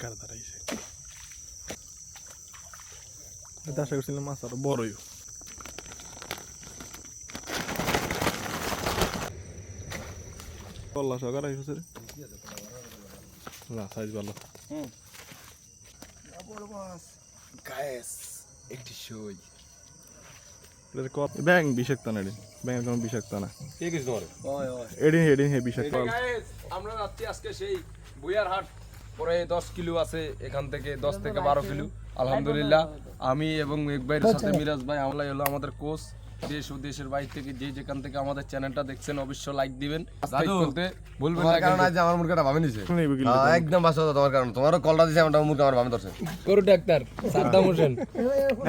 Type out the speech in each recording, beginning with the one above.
কার দাঁড়াইছে এটা আশা করছিলাম মাছ আরও বড়ই কল্লা সকার হয়েছে না সাইজ ভালো। গায়েস একটি সই। ব্যাং বিষাক্ত না এদিন ব্যাঙের কোনো বিষাক্ত না। কে কিছু তোমার? ওই ওই। এদিন এদিন হে বিষাক্ত। আমরা যাচ্ছি আজকে সেই বুয়ার হাট পরে দশ কিলো আছে এখান থেকে দশ থেকে বারো কিলো। আলহামদুলিল্লাহ। আমি এবং এক ভাইয়ের সাথে মিরাজ ভাই আমলাই হলো আমাদের কোচ দেশ ও দেশের বাইরে থেকে যে যেখান থেকে আমাদের চ্যানেলটা দেখছেন অবশ্যই লাইক দিবেন। সাবস্ক্রাইব করতে ভুলবেন না কারণ আজ আমার মুরগাটা ভাবে নিছে। একদম বাসা তোমার কারণ। তোমারও কলটা দিছে আমার মুরগা আমার ভাবে ধরছে। গরু ডাক্তার সাদ্দাম হোসেন।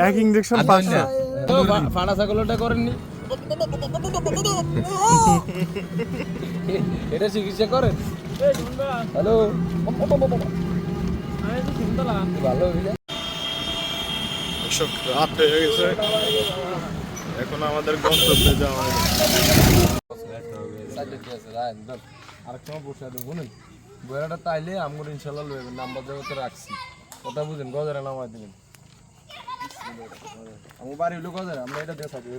এক ইঞ্জেকশন পাঁচশো। তো ছাগলটা করেননি? এটা চিকিৎসা করেন? হ্যালো? ভালো দর্শক রাত হয়ে গেছে। এখন আমাদের গন্তব্যে যাওয়া আরেক সময় বসে বুঝলেন বইয়াটা তাইলে আমগুলো ইনশাল্লাহ লয়ে নাম্বার দেওয়া তো রাখছি। কথা বুঝেন গজারে নামাই দিবেন। আমার বাড়ি হইল গজারে আমরা এটা দিয়ে থাকি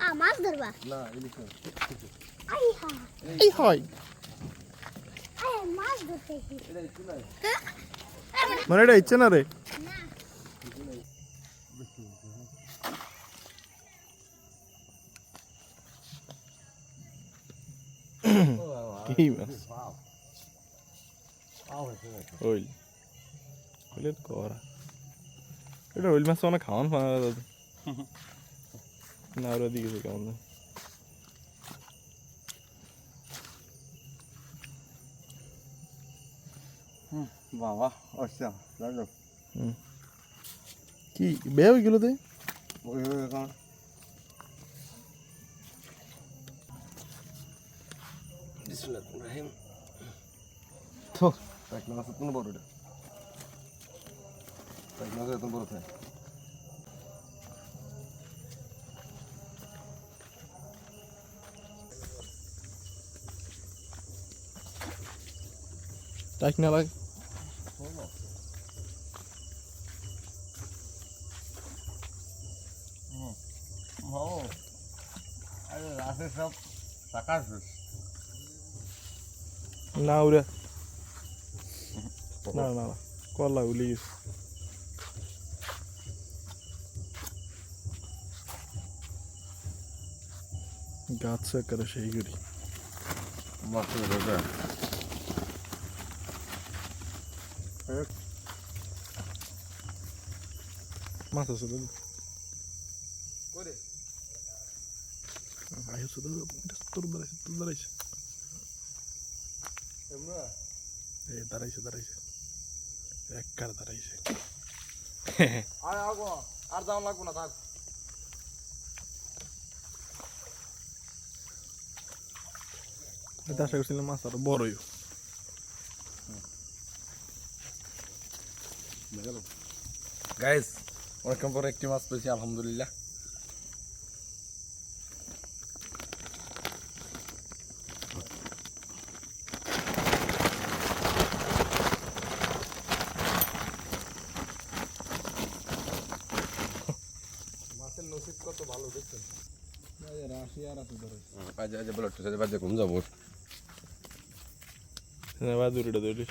আ মাছ ধরবা? না ইলিশ। আই হয়। মাছ ধরতে মানে এটা ইচ্ছে না রে? কি মাছ। এটা ওইল মাছ মানে খাওয়ান ফানা দাদা না ওরা দিকে কেমন না বাবা আচ্ছা জানো কি বে হয়ে গেল তে ওই ওই এখন তো এক মাস এত বড় এটা এক মাস এত বড় থাকে টাইক না লাগে ও আরে রাতে সব টাকা শেষ না ওরে না না না কলা উলি গেছে গাছ করে সেই করি মাছ আছে দাদা করে আইসো দাদা তোর দাঁড়াইছে তোর দাঁড়াইছে। এমরা এ দাঁড়াইছে দাঁড়াইছে। এক কার দাঁড়াইছে। আর যাওয়া লাগবো না থাক। এটা আশা করছিলাম মাছ আরও বড়ই গাইস অনেকক্ষণ পরে একটি মাছ পেয়েছি আলহামদুলিল্লাহ। মাছের নসিব কত ভালো দেখছেন? আজ আজ তো বাজে কোন যাব বাদুরিটা দৌড়ি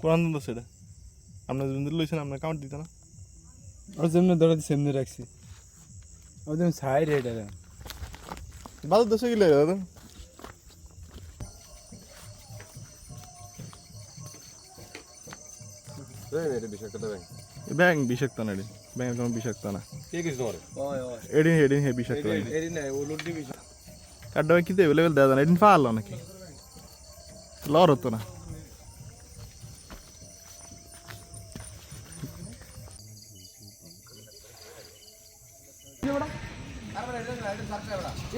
কোরআন তো সেটা আপনার যদি লইছেন আপনার কাউন্ট দিতে না আর যেমনি ধরে সেমনি রাখছি। ও যেমন সাইড এটা বাদুর দশে গেলে দাদা। ব্যাং বিষাক্ত না এদিন ব্যাঙের কোনো বিষাক্ত না। কে কিছু তোমার? ওই ওই এদিন এদিন হে বিষাক্ত না। এরি নাই ও লুডি বিশ কাড্ডা ভাই কিতে এভেলেবেল দেওয়া জানা এদিন পারল নাকি? লর হতো না।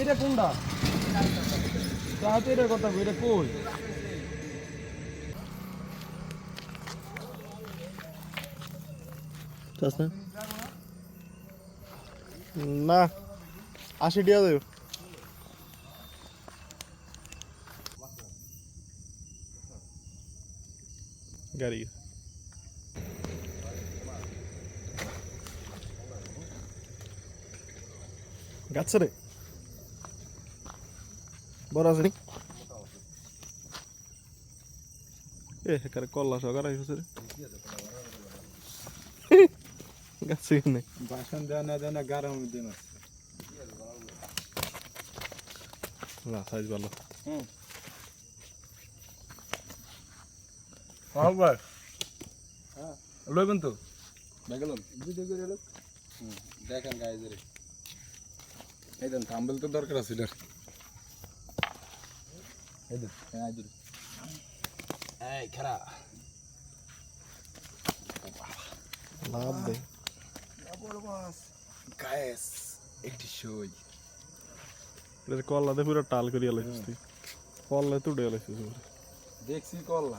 এটা কোনটা? এটা কথা এটা কই? চাস না না আশি টিয়া দেব। গাড়ি। গাছ রে। বড় আছে এ হেকারে কল্লা সকার আইসে রে। গাছে কিনে বাসন দেওয়া না দেওয়া না গারাম দিন আছে না সাইজ ভালো হ্যাঁ ভাই লইবেন তো দেখলাম ভিডিও করে লোক দেখেন গাইজের এই দেন থাম্বেল তো দরকার আছে এটার এই দে হ্যাঁ আই এই খারা লাভ দে গায়েস একটি সই। কল্লাতে পুরো টাল করিয়া লাইছিস তুই। কল্লা তো উঠে লাইছিস পুরো দেখছি কল্লা।